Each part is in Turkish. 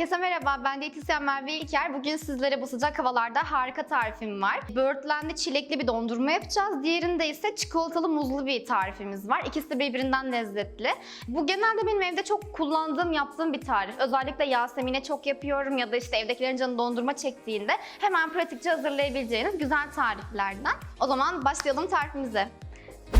Herkese merhaba, ben diyetisyen Merve İlker. Bugün sizlere bu sıcak havalarda harika tarifim var. Böğürtlenli çilekli bir dondurma yapacağız. Diğerinde ise çikolatalı muzlu bir tarifimiz var. İkisi de birbirinden lezzetli. Bu genelde benim evde çok kullandığım, yaptığım bir tarif. Özellikle Yasemin'e çok yapıyorum ya da işte evdekilerin canı dondurma çektiğinde hemen pratikçe hazırlayabileceğiniz güzel tariflerden. O zaman başlayalım tarifimize.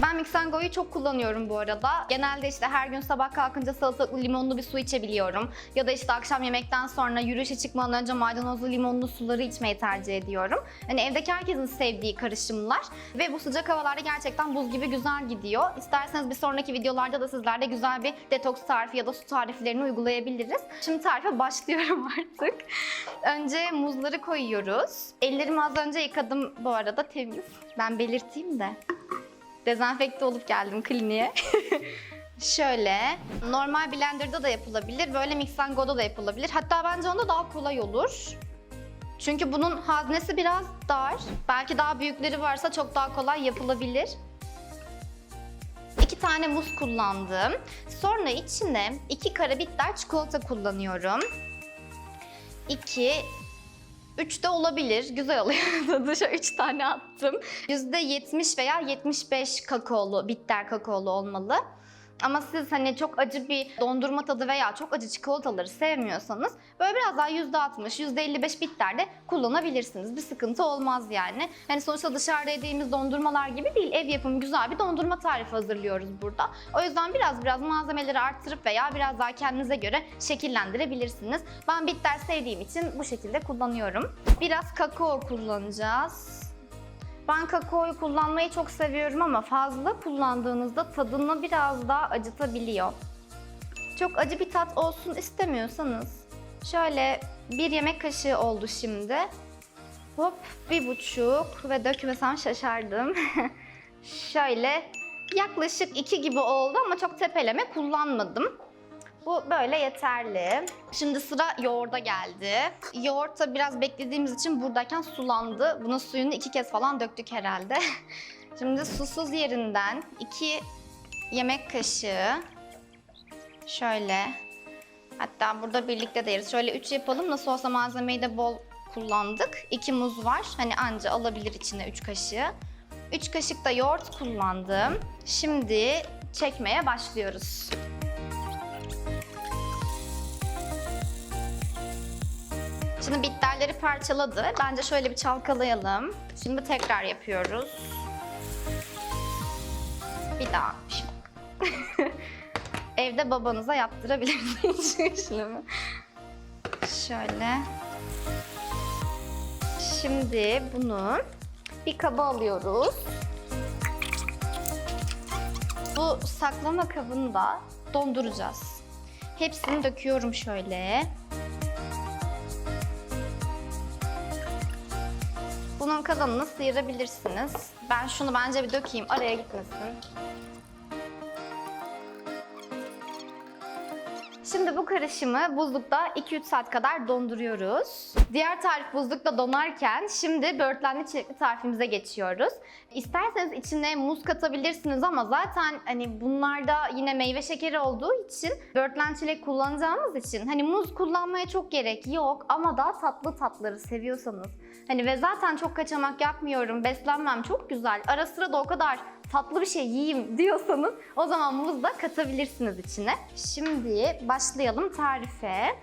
Ben Mixango'yu çok kullanıyorum bu arada. Genelde işte her gün sabah kalkınca salatalıklı limonlu bir su içebiliyorum. Ya da işte akşam yemekten sonra yürüyüşe çıkmadan önce maydanozlu limonlu suları içmeyi tercih ediyorum. Hani evdeki herkesin sevdiği karışımlar. Ve bu sıcak havalarda gerçekten buz gibi güzel gidiyor. İsterseniz bir sonraki videolarda da sizlerle güzel bir detoks tarifi ya da su tariflerini uygulayabiliriz. Şimdi tarife başlıyorum artık. Önce muzları koyuyoruz. Ellerimi az önce yıkadım bu arada temiz. Ben belirteyim de. Dezenfekte olup geldim kliniğe. Şöyle, normal blenderda da yapılabilir, böyle mixango'da da yapılabilir. Hatta bence onda daha kolay olur. Çünkü bunun haznesi biraz dar. Belki daha büyükleri varsa çok daha kolay yapılabilir. İki tane muz kullandım. Sonra içine iki kara bitter çikolata kullanıyorum. İki 3 de olabilir. Güzel oluyor. Şöyle 3 tane attım. %70 veya 75 kakaolu, bitter kakaolu olmalı. Ama siz hani çok acı bir dondurma tadı veya çok acı çikolataları sevmiyorsanız böyle biraz daha %60, %55 bitter de kullanabilirsiniz. Bir sıkıntı olmaz yani. Hani sonuçta dışarıda yediğimiz dondurmalar gibi değil. Ev yapımı güzel bir dondurma tarifi hazırlıyoruz burada. O yüzden biraz biraz malzemeleri arttırıp veya biraz daha kendinize göre şekillendirebilirsiniz. Ben bitter sevdiğim için bu şekilde kullanıyorum. Biraz kakao kullanacağız. Ben kakaoyu kullanmayı çok seviyorum ama fazla kullandığınızda tadını biraz daha acıtabiliyor. Çok acı bir tat olsun istemiyorsanız şöyle bir yemek kaşığı oldu şimdi. Hop bir buçuk ve dökmesem şaşardım. şöyle yaklaşık iki gibi oldu ama çok tepeleme kullanmadım. Bu böyle yeterli. Şimdi sıra yoğurda geldi. Yoğurt da biraz beklediğimiz için buradayken sulandı. Bunun suyunu iki kez falan döktük herhalde. Şimdi susuz yerinden iki yemek kaşığı şöyle hatta burada birlikte de yeriz. Şöyle üç yapalım. Nasıl olsa malzemeyi de bol kullandık. İki muz var. Hani anca alabilir içine üç kaşığı. Üç kaşık da yoğurt kullandım. Şimdi çekmeye başlıyoruz. Şimdi bitterleri parçaladı. Bence şöyle bir çalkalayalım. Şimdi tekrar yapıyoruz. Bir daha. Evde babanıza yaptırabilirsiniz şu işlemi. Şöyle. Şimdi bunu bir kaba alıyoruz. Bu saklama kabını da donduracağız. Hepsini döküyorum şöyle. Bunun kalanını sıyırabilirsiniz. Ben şunu bence bir dökeyim araya gitmesin. Şimdi bu karışımı buzlukta 2-3 saat kadar donduruyoruz. Diğer tarif buzlukta donarken şimdi böğürtlenli çilekli tarifimize geçiyoruz. İsterseniz içine muz katabilirsiniz ama zaten hani bunlarda yine meyve şekeri olduğu için böğürtlen çilek kullanacağımız için hani muz kullanmaya çok gerek yok ama daha tatlı tatları seviyorsanız hani ve zaten çok kaçamak yapmıyorum, beslenmem çok güzel. Ara sıra da o kadar tatlı bir şey yiyeyim diyorsanız o zaman muz da katabilirsiniz içine. Şimdi başlayalım tarife.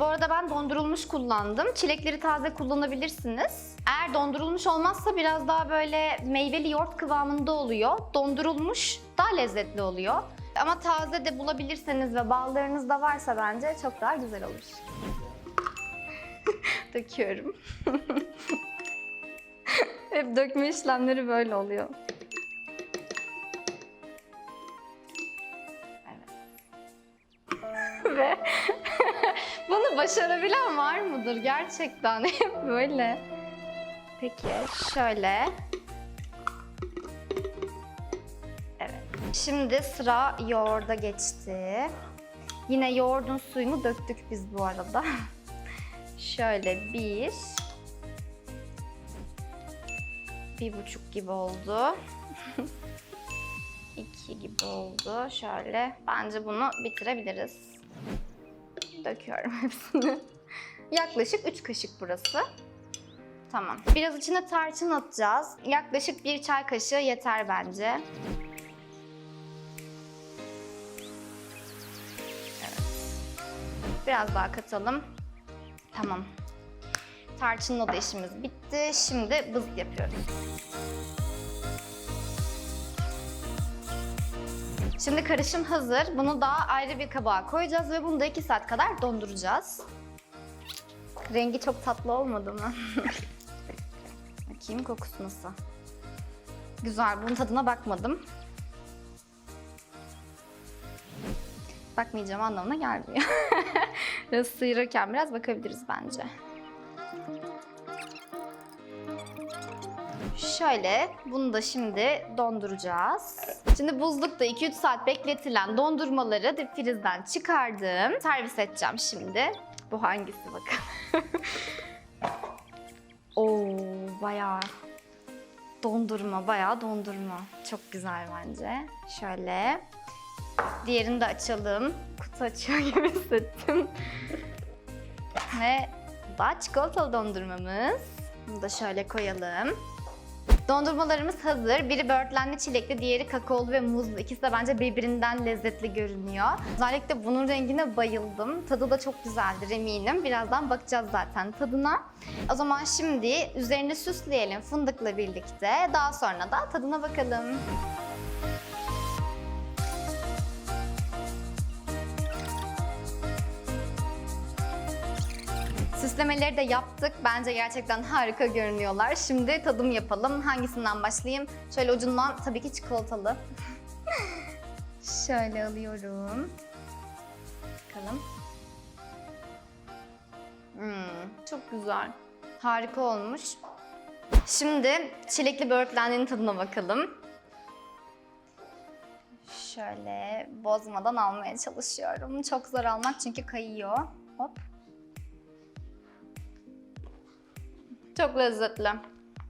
Bu arada ben dondurulmuş kullandım. Çilekleri taze kullanabilirsiniz. Eğer dondurulmuş olmazsa biraz daha böyle meyveli yoğurt kıvamında oluyor. Dondurulmuş daha lezzetli oluyor. Ama taze de bulabilirseniz ve ballarınız da varsa bence çok daha güzel olur. Döküyorum. Hep dökme işlemleri böyle oluyor. Başarabilen var mıdır gerçekten? Hep böyle. Peki şöyle. Evet. Şimdi sıra yoğurda geçti. Yine yoğurdun suyunu döktük biz bu arada. şöyle bir. Bir buçuk gibi oldu. 2 gibi oldu. Şöyle. Bence bunu bitirebiliriz. Döküyorum hepsini. Yaklaşık 3 kaşık burası. Tamam. Biraz içine tarçın atacağız. Yaklaşık bir çay kaşığı yeter bence. Biraz daha katalım. Tamam. Tarçınla da işimiz bitti. Şimdi bız yapıyoruz. Şimdi karışım hazır. Bunu daha ayrı bir kabağa koyacağız ve bunu da 2 saat kadar donduracağız. Rengi çok tatlı olmadı mı? Bakayım kokusu nasıl? Güzel. Bunun tadına bakmadım. Bakmayacağım anlamına gelmiyor. sıyırırken biraz bakabiliriz bence. Şöyle bunu da şimdi donduracağız. Şimdi buzlukta 2-3 saat bekletilen dondurmaları dip frizden çıkardım. Servis edeceğim şimdi. Bu hangisi bakın. Oo bayağı dondurma, bayağı dondurma. Çok güzel bence. Şöyle. Diğerini de açalım. Kutu açıyor gibi hissettim. Ve bu da çikolatalı dondurmamız. Bunu da şöyle koyalım. Dondurmalarımız hazır. Biri böğürtlenli çilekli, diğeri kakaolu ve muzlu. İkisi de bence birbirinden lezzetli görünüyor. Özellikle bunun rengine bayıldım. Tadı da çok güzeldir eminim. Birazdan bakacağız zaten tadına. O zaman şimdi üzerini süsleyelim fındıkla birlikte. Daha sonra da tadına bakalım. Süslemeleri de yaptık. Bence gerçekten harika görünüyorlar. Şimdi tadım yapalım. Hangisinden başlayayım? Şöyle ucundan tabii ki çikolatalı. Şöyle alıyorum. Bakalım. Hmm, çok güzel. Harika olmuş. Şimdi çilekli böğürtlenlerin tadına bakalım. Şöyle bozmadan almaya çalışıyorum. Çok zor almak çünkü kayıyor. Hop. Çok lezzetli.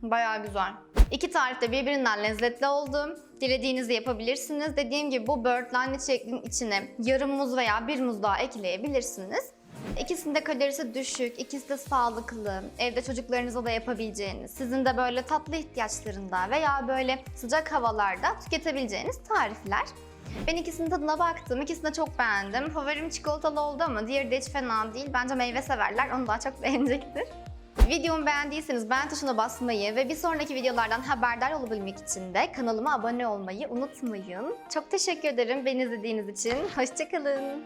Bayağı güzel. İki tarif de birbirinden lezzetli oldu. Dilediğinizi yapabilirsiniz. Dediğim gibi bu böğürtlenli çileklinin içine yarım muz veya bir muz daha ekleyebilirsiniz. İkisinde kalorisi düşük, ikisi de sağlıklı, evde çocuklarınıza da yapabileceğiniz, sizin de böyle tatlı ihtiyaçlarında veya böyle sıcak havalarda tüketebileceğiniz tarifler. Ben ikisinin tadına baktım, ikisini de çok beğendim. Favorim çikolatalı oldu ama diğeri de hiç fena değil. Bence meyve severler, onu daha çok beğenecektir. Videomu beğendiyseniz beğen tuşuna basmayı ve bir sonraki videolardan haberdar olabilmek için de kanalıma abone olmayı unutmayın. Çok teşekkür ederim beni izlediğiniz için. Hoşçakalın.